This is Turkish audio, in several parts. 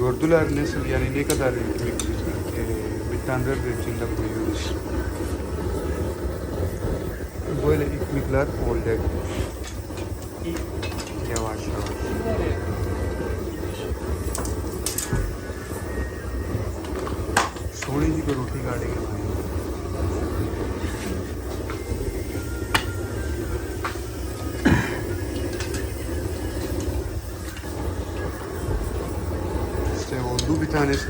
gördüler nasıl yani ne kadar büyük bir, e, bir tandır içinde koyuyoruz. Böyle ekmekler oldu. Yavaş yavaş. थोड़ी सी को रोटी काटेंगे भाई tanesi.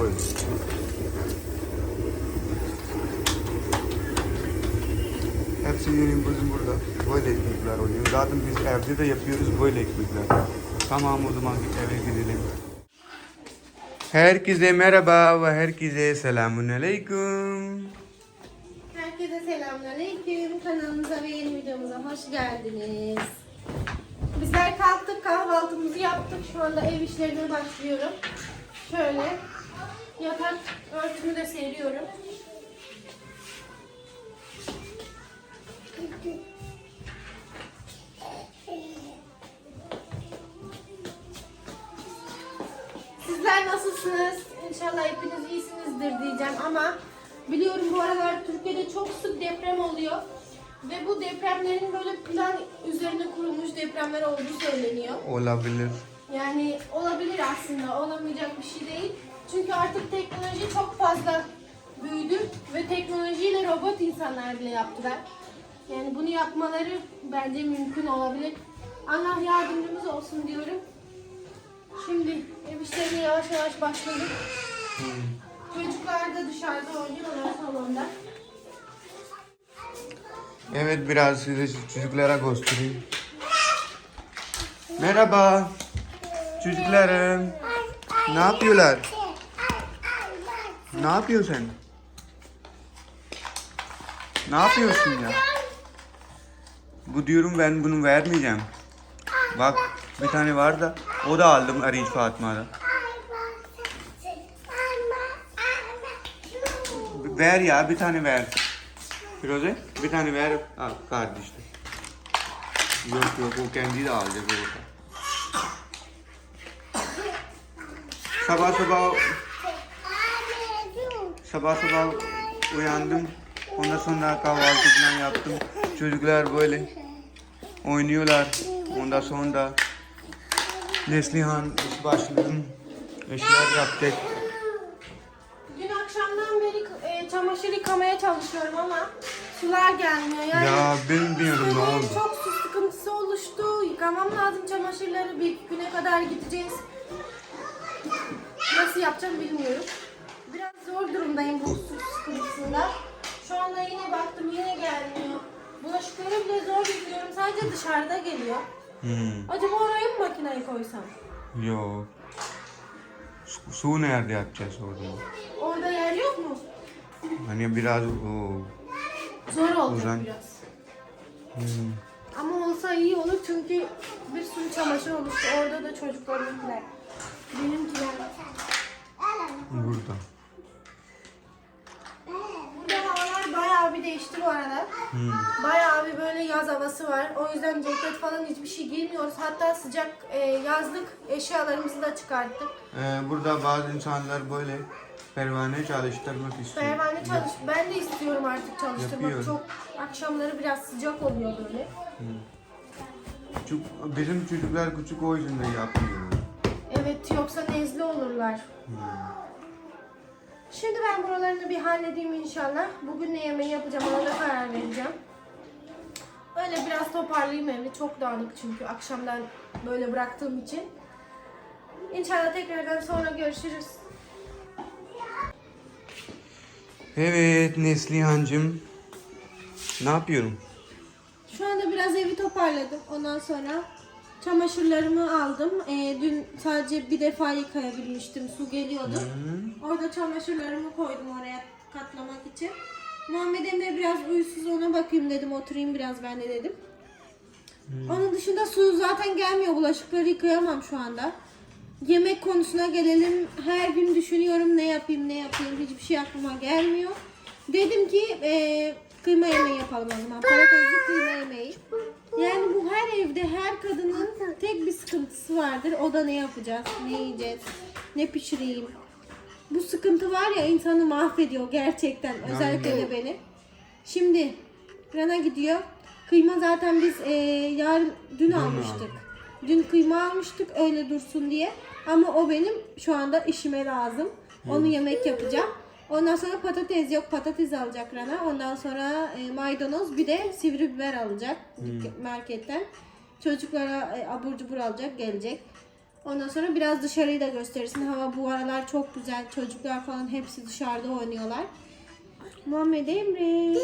Böyle. Hepsi bizim burada. Böyle ekmekler oluyor. Zaten biz evde de yapıyoruz böyle ekmekler. Tamam o zaman eve gidelim. Herkese merhaba ve herkese selamun aleyküm. Herkese selamünaleyküm. Kanalımıza ve yeni videomuza hoş geldiniz. Bizler kalktık, kahvaltımızı yaptık. Şu anda ev işlerine başlıyorum. Şöyle yatak örtümü de seriyorum. Sizler nasılsınız? İnşallah hepiniz iyisinizdir diyeceğim ama biliyorum bu aralar Türkiye'de çok sık deprem oluyor. Ve bu depremlerin böyle plan üzerine kurulmuş depremler olduğu söyleniyor. Olabilir. Yani olabilir aslında, olamayacak bir şey değil. Çünkü artık teknoloji çok fazla büyüdü ve teknolojiyle robot insanlar bile yaptılar. Yani bunu yapmaları bence mümkün olabilir. Allah yardımcımız olsun diyorum. Şimdi ev işlerine yavaş yavaş başladık. Çocuklar da dışarıda oynuyorlar salonda. Evet biraz size çocuklara göstereyim. Merhaba. Çocuklarım. Ne yapıyorlar? Ne yapıyorsun sen? Ne yapıyorsun ya? Bu diyorum ben bunu vermeyeceğim. Bak bir tane var da o da aldım Arif Fatma'da. Ver ya bir tane ver. Firoze bir tane ver. Al kardeşim. Yok yok o kendi de alacak orada. Sabah sabah sabah sabah uyandım. Ondan sonra kahvaltı falan yaptım. Çocuklar böyle oynuyorlar. Ondan sonra Neslihan iş başladım. İşler yaptık. Çamaşır yıkamaya çalışıyorum ama sular gelmiyor. Yani Ya bilmiyorum ne suyun oldu. Çok su sıkıntısı oluştu. Yıkamam lazım çamaşırları. Bir güne kadar gideceğiz. Nasıl yapacağım bilmiyorum. Biraz zor durumdayım bu su sıkıntısında. Şu anda yine baktım yine gelmiyor. Bulaşıkları bile zor yıkıyorum. Sadece dışarıda geliyor. Hmm. Acaba oraya mı makineyi koysam? Yok. Su, su nerede yapacağız orada? Hani biraz o. Zor olacak Uzan. biraz. Hmm. Ama olsa iyi olur çünkü bir sürü çamaşır oluştu. Orada da çocuklarınkiler. Benimkiler. Burada. Burada havalar bayağı bir değişti bu arada. Hmm. Bayağı bir böyle yaz havası var. O yüzden ceket falan hiçbir şey giymiyoruz. Hatta sıcak e, yazlık eşyalarımızı da çıkarttık. Ee, burada bazı insanlar böyle pervane çalıştırmak istiyor. Pervane çalış. Ben de istiyorum artık çalıştırmak. Yapıyorum. Çok akşamları biraz sıcak oluyor böyle. Çünkü bizim çocuklar küçük o yüzden de yapmıyor. Evet yoksa nezle olurlar. Şimdi ben buralarını bir halledeyim inşallah. Bugün ne yemeği yapacağım ona da karar vereceğim. Öyle biraz toparlayayım evi. Çok dağınık çünkü akşamdan böyle bıraktığım için. İnşallah tekrardan sonra görüşürüz. Evet Neslihan'cığım. Ne yapıyorum? Şu anda biraz evi toparladım. Ondan sonra çamaşırlarımı aldım. Ee, dün sadece bir defa yıkayabilmiştim. Su geliyordu. Orada çamaşırlarımı koydum oraya katlamak için. Muhammed Emre biraz uyusuz ona bakayım dedim. Oturayım biraz ben de dedim. Onun dışında su zaten gelmiyor. Bulaşıkları yıkayamam şu anda. Yemek konusuna gelelim. Her gün düşünüyorum ne yapayım ne yapayım. Hiçbir şey aklıma gelmiyor. Dedim ki eee, kıyma yemeği yapalım o zaman. Patatesli kıyma yemeği. Yani bu her her evde her kadının tek bir sıkıntısı vardır. O da ne yapacağız, ne yiyeceğiz, ne pişireyim. Bu sıkıntı var ya insanı mahvediyor gerçekten. Özellikle de beni. Şimdi Rana gidiyor. Kıyma zaten biz e, yarın dün almıştık. Dün kıyma almıştık öyle dursun diye. Ama o benim şu anda işime lazım. Onu yemek yapacağım. Ondan sonra patates yok patates alacak Rana. Ondan sonra e, maydanoz bir de sivri biber alacak dükkan- marketten. Çocuklara e, abur cubur alacak gelecek. Ondan sonra biraz dışarıyı da gösterirsin. Hava bu aralar çok güzel. Çocuklar falan hepsi dışarıda oynuyorlar. Muhammed Emre.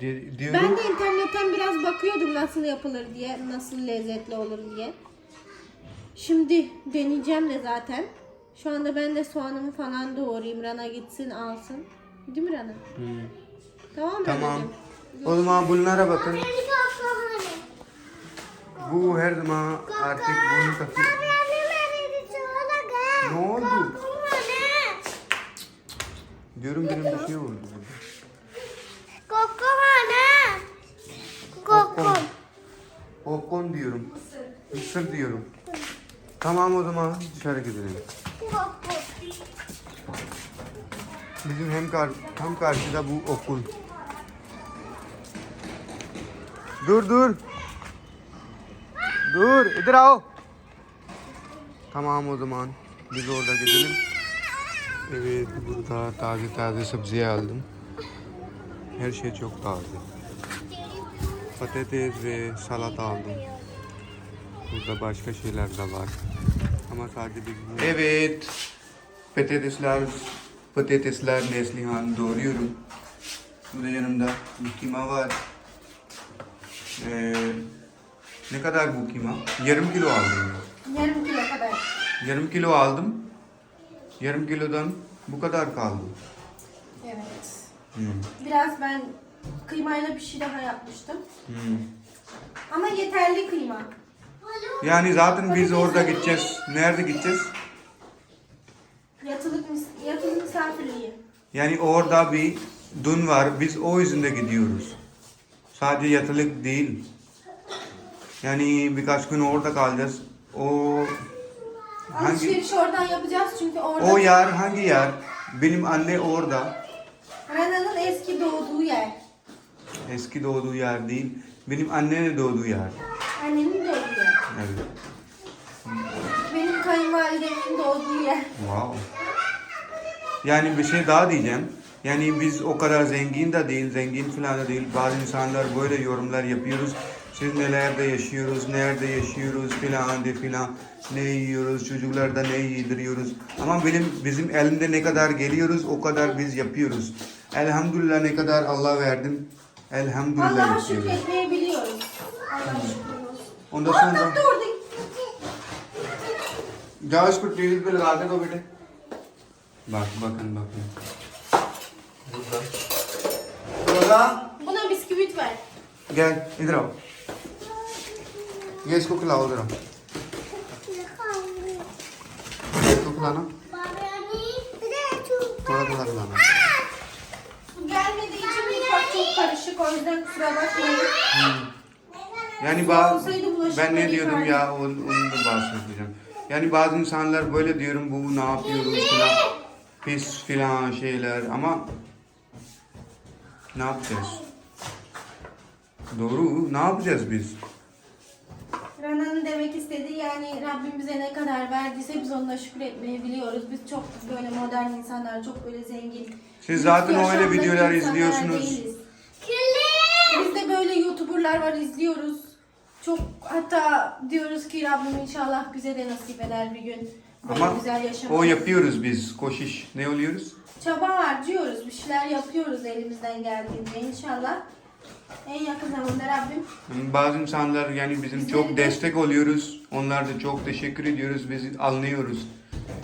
Di- diyorum. Ben de internetten biraz bakıyordum nasıl yapılır diye, nasıl lezzetli olur diye. Şimdi deneyeceğim de zaten. Şu anda ben de soğanımı falan doğrayayım. Rana gitsin alsın. Değil mi Rana? Tamam mı? Tamam. Rana'cığım? O zaman bunlara bakın. Bu her zaman artık bunu takıyor. Ne oldu? Diyorum benim bir şey oldu. Popcorn. Popcorn diyorum. Mısır diyorum. Tamam o zaman dışarı gidelim. Bizim hem kar tam karşıda bu okul. Dur dur. Dur, idir आओ. Tamam o zaman biz orada gidelim. Evet, burada taze taze sebze aldım. Her şey çok taze. Patates ve salata aldım. Burada başka şeyler de var. Ama sadece bir... Evet. Patatesler, patatesler Neslihan doğruyorum. Burada yanımda bir kima var. Ee, ne kadar bu kima? Yarım kilo aldım. Yarım kilo kadar. Yarım kilo aldım. Yarım kilodan bu kadar kaldı. Evet. Hmm. Biraz ben kıymayla bir şey daha yapmıştım. Hmm. Ama yeterli kıyma. Yani zaten biz orada gideceğiz. Nerede gideceğiz? Yatılık, mis- yatılı misafirliği. Yani orada bir dün var. Biz o yüzden gidiyoruz. Sadece yatılık değil. Yani birkaç gün orada kalacağız. O hangi Alışveriş oradan yapacağız çünkü orada o yer hangi yer? Benim anne orada. Rana'nın eski doğduğu yer. Eski doğduğu yer değil. Benim annenin doğduğu yer. Annenin doğduğu. Evet. Benim kayınvalidemin doğduğu yer. Wow. Yani bir şey daha diyeceğim. Yani biz o kadar zengin de değil, zengin falan da değil. Bazı insanlar böyle yorumlar yapıyoruz. Siz nelerde yaşıyoruz, nerede yaşıyoruz filan de filan. Ne yiyoruz, çocuklarda ne yediriyoruz. Ama benim bizim elimde ne kadar geliyoruz o kadar biz yapıyoruz. Elhamdülillah ne kadar Allah verdim. Elhamdülillah Allah'a şükretmeyi उनका सुन लो जाओ इसको टीवी पे लगा दे दो बेटे। बाक बाकन बाकन बोला बोला बिस्किट वाय गया इधर आओ। ये इसको खिलाओ इधर इसको खिलाना। थोड़ा थोड़ा खिलाना। Gelmediği için ufak çok karışık o yüzden kusura bakmayın. हम्म। Yani bazı ben ne diyordum ya onu, onu da bahsedeceğim. Yani bazı insanlar böyle diyorum bu ne yapıyoruz filan pis filan şeyler ama ne yapacağız? Doğru ne yapacağız biz? Rana'nın demek istediği yani Rabbim bize ne kadar verdiyse biz onunla şükür etmeyi biliyoruz. Biz çok böyle modern insanlar, çok böyle zengin. Siz zaten öyle videolar izliyorsunuz. değiliz. Biz de böyle YouTuber'lar var izliyoruz. Çok hatta diyoruz ki Rabbim inşallah bize de nasip eder bir gün. Böyle Ama güzel yaşamayı. o yapıyoruz biz koşiş. Ne oluyoruz? Çaba harcıyoruz. Bir şeyler yapıyoruz elimizden geldiğince inşallah. En yakın zamanda Rabbim Bazı insanlar yani bizim çok destek oluyoruz. Onlar da çok teşekkür ediyoruz. Biz anlıyoruz.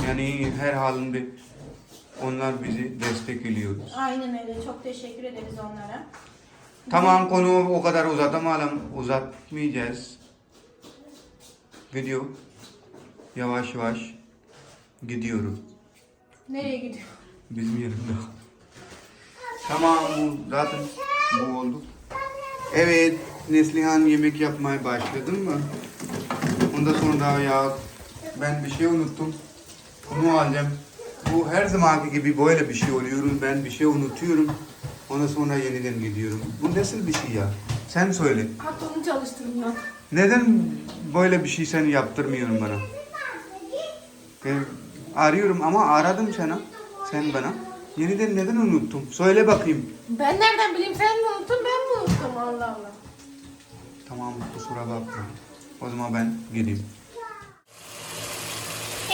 Yani her halinde onlar bizi destekliyoruz. aynen öyle. Çok teşekkür ederiz onlara. Tamam konu o kadar uzatamayalım. Uzatmayacağız. Video yavaş yavaş gidiyorum. Nereye gidiyor? Bizim yanımda. Tamam bu zaten bu oldu. Evet Neslihan yemek yapmaya başladın mı? Ondan sonra ya ben bir şey unuttum. Onu alacağım. Bu her zamanki gibi böyle bir şey oluyor. Ben bir şey unutuyorum. Ondan sonra yeniden gidiyorum. Bu nasıl bir şey ya? Sen söyle. Aklımı çalıştırmıyor. Neden böyle bir şey sen yaptırmıyorsun bana? Ben arıyorum ama aradım sana. Sen bana. Yeniden neden unuttum? Söyle bakayım. Ben nereden bileyim sen mi unuttun ben mi unuttum Allah Allah. Tamam kusura bakma. O zaman ben gideyim.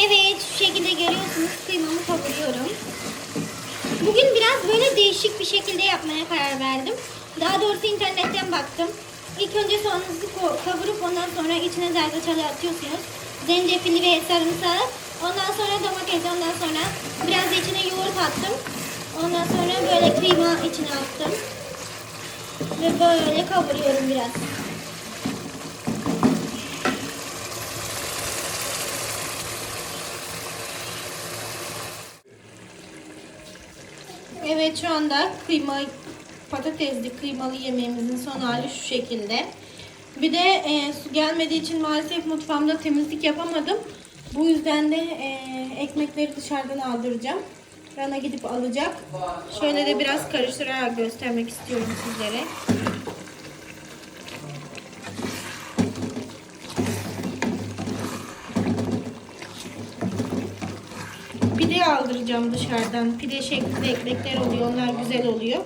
Evet şu şekilde görüyorsunuz kıymamı kavuruyorum. Bugün biraz böyle değişik bir şekilde yapmaya karar verdim. Daha doğrusu internetten baktım. İlk önce soğanınızı kavurup ondan sonra içine zerdeçalı atıyorsunuz. Zencefili ve sarımsağı. Ondan sonra domates, ondan sonra biraz da içine yoğurt attım. Ondan sonra böyle kıyma içine attım. Ve böyle kavuruyorum biraz. Evet şu anda kıyma patatesli kıymalı yemeğimizin son hali şu şekilde. Bir de e, su gelmediği için maalesef mutfağımda temizlik yapamadım. Bu yüzden de e, ekmekleri dışarıdan aldıracağım. Rana gidip alacak. Şöyle de biraz karıştırarak göstermek istiyorum sizlere. Pide aldıracağım dışarıdan. Pide şeklinde ekmekler oluyor. Onlar güzel oluyor.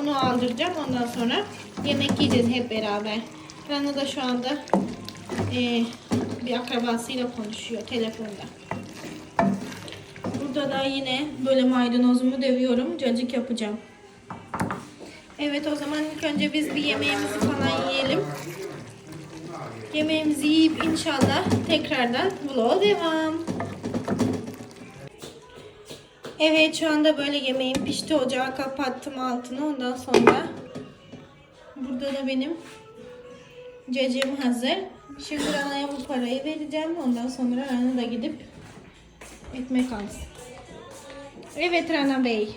Onu aldıracağım. Ondan sonra yemek yiyeceğiz hep beraber. Rana da şu anda eee, bir akrabasıyla konuşuyor telefonda. Burada da yine böyle maydanozumu dövüyorum. Cacık yapacağım. Evet o zaman ilk önce biz bir yemeğimizi falan yiyelim. Yemeğimizi yiyip inşallah tekrardan vloga devam. Evet şu anda böyle yemeğim pişti. Ocağı kapattım altını. Ondan sonra burada da benim cacığım hazır. Şimdi Rana'ya bu parayı vereceğim. Ondan sonra Rana da gidip ekmek alsın. Evet Rana Bey.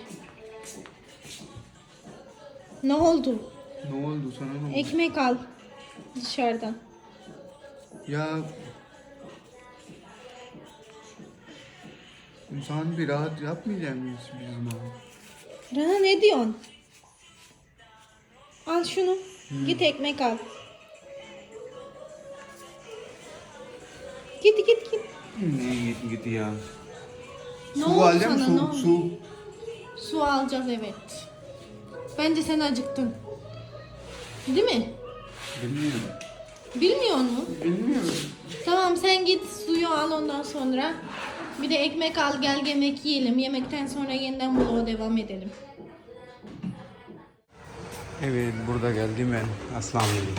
Ne oldu? Ne oldu sana ne oldu? Ekmek al dışarıdan. Ya insan bir rahat yapmayacak mıyız biz bunu? Rana ne diyorsun? Al şunu. Git ekmek al. Git git git. Ne git git ya. Ne su oldu alacağım sana, su ne oldu? su. Su alacağız evet. Bence sen acıktın. Değil mi? Bilmiyorum. Bilmiyor musun? Bilmiyorum. Tamam sen git suyu al ondan sonra. Bir de ekmek al gel yemek yiyelim. Yemekten sonra yeniden vloga devam edelim. Evet burada geldim ben Aslan Veli.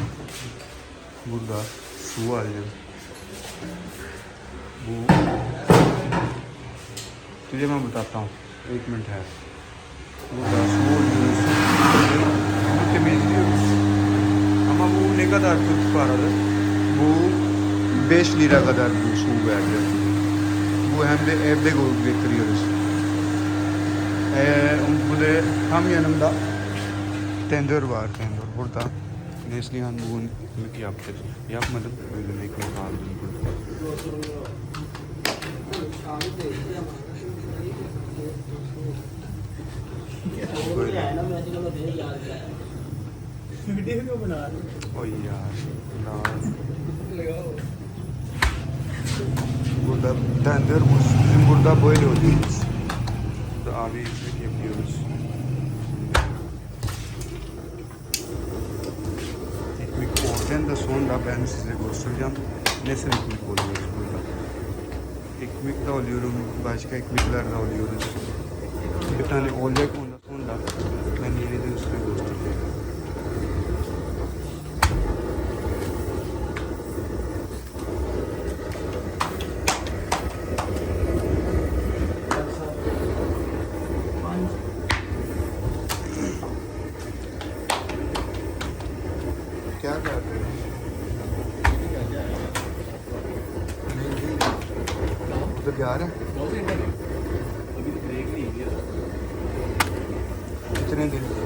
Burada su aldım. Bu तुझे मैं बताता हूँ एक मिनट है burada su alıyoruz. Bunu temizliyoruz. Ama bu ne kadar tuttu arada? Bu 5 lira kadar bu su verdi. Bu hem de evde getiriyoruz. Ee, bu da tam yanımda Tender var tender. Burada Neslihan bugün ekmek yaptı. Yapmadım. Böyle ekmek aldım burada. Böyle. Oy ya. Allah. Burada tender bu. Bizim burada böyle oluyoruz. Burada abi ekmek yapıyoruz. Ekmek oradan da sonra ben size göstereceğim nasıl ekmek oluyoruz burada. Ekmek de alıyorum, başka ekmekler de alıyoruz. Bir tane olacak उधर जा रहे हैं कितने दिन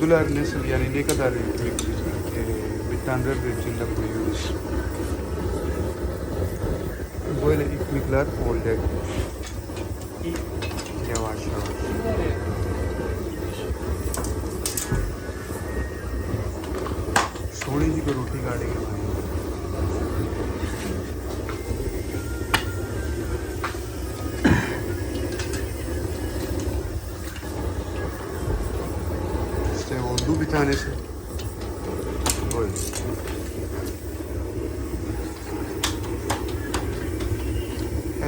Gördüler nasıl yani ne kadar ekmek e, bir tandır içinde koyuyoruz. Böyle ekmekler oldu. Yavaş yavaş. थोड़ी जी को रोटी काटेंगे भाई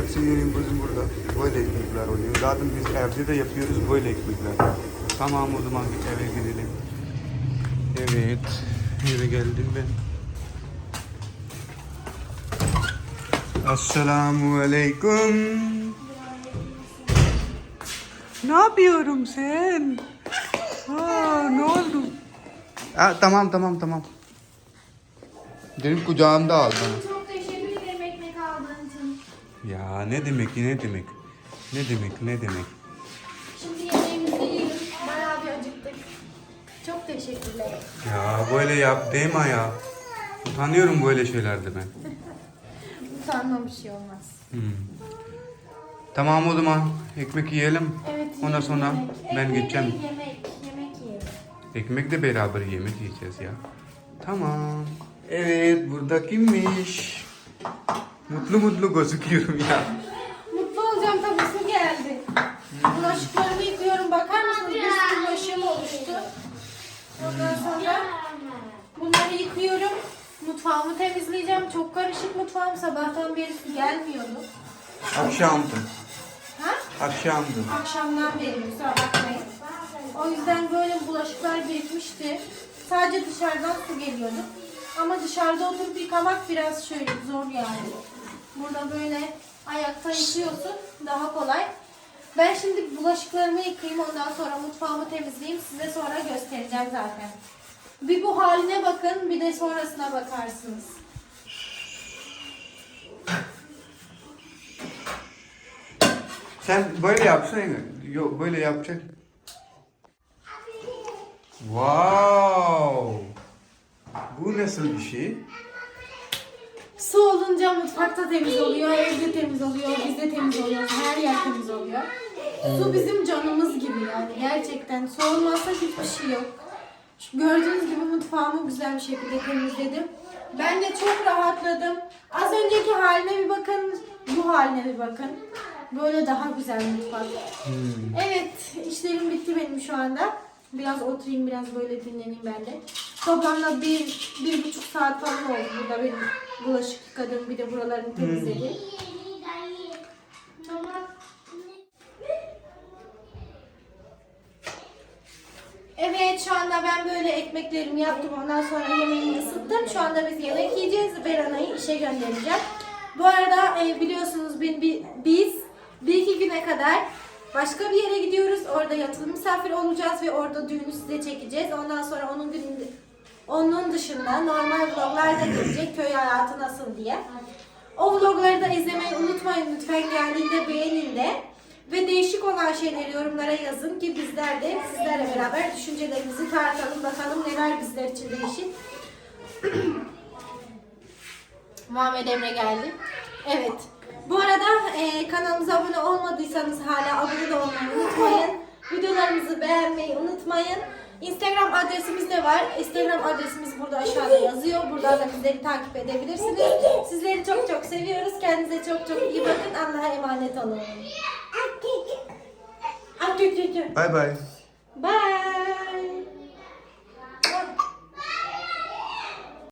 Hepsi bizim burada. Böyle ekmekler oluyor. Zaten biz evde de yapıyoruz böyle ekmekler. Tamam o zaman eve gidelim. Evet. Eve geldim ben. Esselamu Aleyküm. Ne yapıyorum sen? Aa, ne oldu? Aa, tamam tamam tamam. Benim kucağımda al bana. Çok teşekkür ederim ekmek aldığın için. Ya ne demek ne demek? Ne demek ne demek? Şimdi yemeğimizi yiyelim. Bayağı bir acıktık. Çok teşekkürler. Ya böyle yap deme ya. Utanıyorum böyle şeylerde ben. Utanma bir şey olmaz. Hmm. Tamam o zaman ekmek yiyelim. Evet. Ondan yiyelim sonra yemek. ben Ekmek gideceğim. değil, Yemek, yemek yiyelim. Ekmek de beraber yemek yiyeceğiz ya. Tamam. Evet burada kimmiş? Mutlu mutlu gözüküyorum ya. Mutlu olacağım tabii su geldi. Bulaşıklarımı yıkıyorum. Bakar mısınız? Bir sürü bulaşığım oluştu. Ondan sonra bunları yıkıyorum. Mutfağımı temizleyeceğim. Çok karışık mutfağım. Sabahtan beri su gelmiyordu. Akşamdı. Ha? Akşamdı. Akşamdan beri kusura bakmayın. O yüzden böyle bulaşıklar birikmişti. Sadece dışarıdan su geliyordu. Ama dışarıda oturup yıkamak biraz şöyle zor yani. Burada böyle ayakta yıkıyorsun daha kolay. Ben şimdi bulaşıklarımı yıkayayım ondan sonra mutfağımı temizleyeyim size sonra göstereceğim zaten. Bir bu haline bakın bir de sonrasına bakarsınız. Sen böyle yapsana. Yok böyle yapacak. Wow. Bu nasıl bir şey? Su olunca mutfakta temiz oluyor, evde temiz oluyor, biz de temiz oluyoruz, her yer temiz oluyor. Su bizim canımız gibi yani gerçekten. Su olmazsa hiçbir şey yok. Şu Gördüğünüz gibi mutfağımı güzel bir şekilde temizledim. Ben de çok rahatladım. Az önceki haline bir bakın, bu haline bir bakın. Böyle daha güzel mutfak. Evet, işlerim bitti benim şu anda. Biraz oturayım, biraz böyle dinleneyim ben de. Toplamda bir, bir buçuk saat falan oldu burada benim bulaşık yıkadım, bir de buralarını temizledim. Evet, şu anda ben böyle ekmeklerimi yaptım. Ondan sonra yemeğimi ısıttım. Şu anda biz yemek yiyeceğiz. Berana'yı işe göndereceğim. Bu arada e, biliyorsunuz biz bir iki güne kadar başka bir yere gidiyoruz. Orada yatılı misafir olacağız ve orada düğünü size çekeceğiz. Ondan sonra onun gününde onun dışında normal vloglar da gelecek köy hayatı nasıl diye. O vlogları da izlemeyi unutmayın lütfen geldiğinde beğenin de. Ve değişik olan şeyleri yorumlara yazın ki bizler de sizlerle beraber düşüncelerimizi tartalım bakalım neler bizler için değişik. Muhammed Emre geldi. Evet. Bu arada e, kanalımıza abone olmadıysanız hala abone de olmayı unutmayın. Videolarımızı beğenmeyi unutmayın. Instagram adresimiz de var. Instagram adresimiz burada aşağıda yazıyor. Buradan da bizleri takip edebilirsiniz. Sizleri çok çok seviyoruz. Kendinize çok çok iyi bakın. Allah'a emanet olun. Bye bye. Bye.